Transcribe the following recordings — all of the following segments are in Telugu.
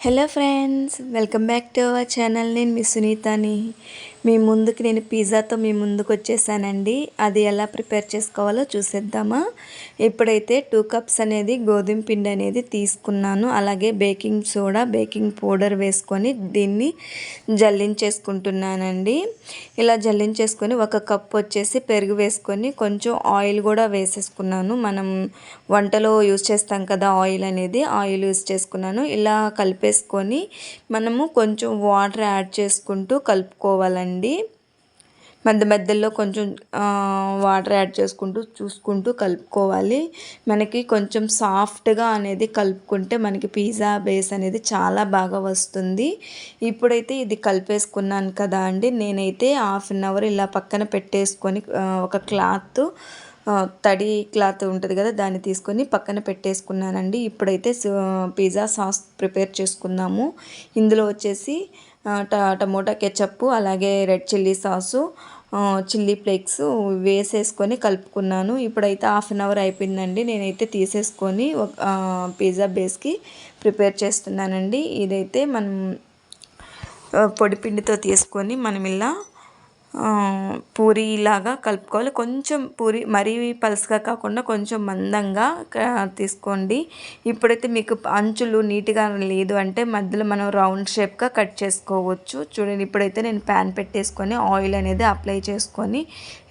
Hello friends welcome back to our channel నేను మీ సునీతని. మీ ముందుకు నేను పిజ్జాతో మీ ముందుకు వచ్చేసానండి. అది ఎలా ప్రిపేర్ చేసుకోవాలో చూసేద్దామా? ఇప్పుడైతే టూ కప్స్ అనేది గోధుమ పిండి అనేది తీసుకున్నాను. అలాగే బేకింగ్ సోడా బేకింగ్ పౌడర్ వేసుకొని దీన్ని జల్లించేసుకుంటున్నానండి. ఇలా జల్లించేసుకొని ఒక కప్ వచ్చేసి పెరుగు వేసుకొని కొంచెం ఆయిల్ కూడా వేసేసుకున్నాను. మనం వంటలో యూస్ చేస్తాం కదా ఆయిల్ అనేది ఆయిల్ యూస్ చేసుకున్నాను. ఇలా కలిపేసుకొని మనము కొంచెం వాటర్ యాడ్ చేసుకుంటూ కలుపుకోవాలండి. అండి మధ్య మధ్యలో కొంచెం వాటర్ యాడ్ చేసుకుంటూ చూసుకుంటూ కలుపుకోవాలి. మనకి కొంచెం సాఫ్ట్గా అనేది కలుపుకుంటే మనకి పిజ్జా బేస్ అనేది చాలా బాగా వస్తుంది. ఇప్పుడైతే ఇది కలిపేసుకున్నాను కదా అండి. నేనైతే హాఫ్ అన్ అవర్ ఇలా పక్కన పెట్టేసుకొని ఒక క్లాత్ తడి క్లాత్ ఉంటుంది కదా దాన్ని తీసుకొని పక్కన పెట్టేసుకున్నానండి. ఇప్పుడైతే పిజ్జా సాస్ ప్రిపేర్ చేసుకుందాము. ఇందులో వచ్చేసి టమోటా కెచప్ అలాగే red chilli sauce chilli flakes వేసేసుకొని కలుపుకున్నాను. ఇప్పుడైతే హాఫ్ అన్ అవర్ అయిపోయిందండి. నేనైతే తీసేసుకొని ఒక పిజ్జా బేస్కి ప్రిపేర్ చేస్తున్నానండి. ఇదైతే మనం పొడిపిండితో తీసుకొని మనం ఇలా పూరీలాగా కలుపుకోవాలి. కొంచెం పూరి మరీ పలుసుగా కాకుండా కొంచెం మందంగా తీసుకోండి. ఇప్పుడైతే మీకు అంచులు నీట్గా లేదు అంటే మధ్యలో మనం రౌండ్ షేప్గా కట్ చేసుకోవచ్చు. చూడండి ఇప్పుడైతే నేను ప్యాన్ పెట్టేసుకొని ఆయిల్ అనేది అప్లై చేసుకొని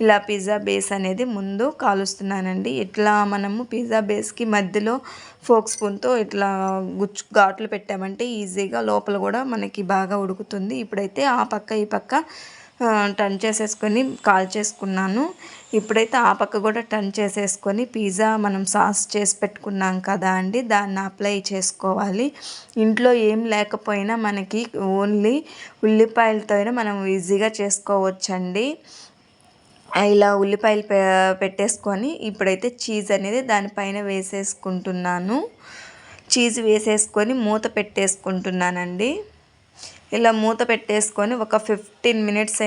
ఇలా పిజ్జా బేస్ అనేది ముందు కాలుస్తున్నానండి. ఇట్లా మనము పిజ్జా బేస్కి మధ్యలో ఫోక్ స్పూన్తో ఇట్లా గుచ్చు ఘాట్లు పెట్టామంటే ఈజీగా లోపల కూడా మనకి బాగా ఉడుకుతుంది. ఇప్పుడైతే ఆ పక్క ఈ పక్క టర్న్ చేసేసుకొని కాల్ చేసుకున్నాను. ఇప్పుడైతే ఆ పక్క కూడా టర్న్ చేసేసుకొని పిజ్జా మనం సాస్ చేసి పెట్టుకున్నాం కదా అండి దాన్ని అప్లై చేసుకోవాలి. ఇంట్లో ఏం లేకపోయినా మనకి ఓన్లీ ఉల్లిపాయలతో మనం ఈజీగా చేసుకోవచ్చండి. ఇలా ఉల్లిపాయలు పెట్టేసుకొని ఇప్పుడైతే చీజ్ అనేది దానిపైన వేసేసుకుంటున్నాను. చీజ్ వేసేసుకొని మూత పెట్టేసుకుంటున్నానండి. ఇలా మూత పెట్టేసుకొని ఒక ఫిఫ్టీన్ మినిట్స్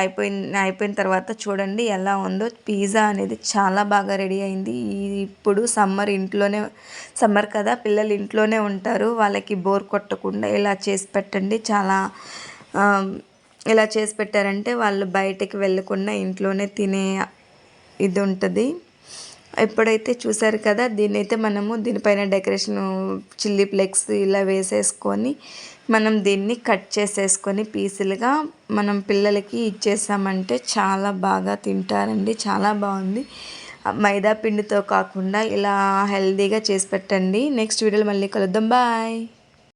అయిపోయిన అయిపోయిన తర్వాత చూడండి ఎలా ఉందో. పిజ్జా అనేది చాలా బాగా రెడీ అయింది. ఇప్పుడు సమ్మర్ ఇంట్లోనే సమ్మర్ కదా పిల్లలు ఇంట్లోనే ఉంటారు. వాళ్ళకి బోర్ కొట్టకుండా ఇలా చేసి పెట్టండి. చాలా ఇలా చేసి పెట్టారంటే వాళ్ళు బయటికి వెళ్ళకుండా ఇంట్లోనే తినే ఇది ఉంటుంది ఎప్పుడైతే చూసారు కదా దీన్నైతే మనము దీనిపైన డెకరేషన్ చిల్లీ ఫ్లెక్స్ ఇలా వేసేసుకొని మనం దీన్ని కట్ చేసేసుకొని పీసులుగా మనం పిల్లలకి ఇచ్చేసామంటే చాలా బాగా తింటారండి చాలా బాగుంది. మైదా పిండితో కాకుండా ఇలా హెల్దీగా చేసి పెట్టండి. నెక్స్ట్ వీడియోలో మళ్ళీ కలుద్దాం. బాయ్.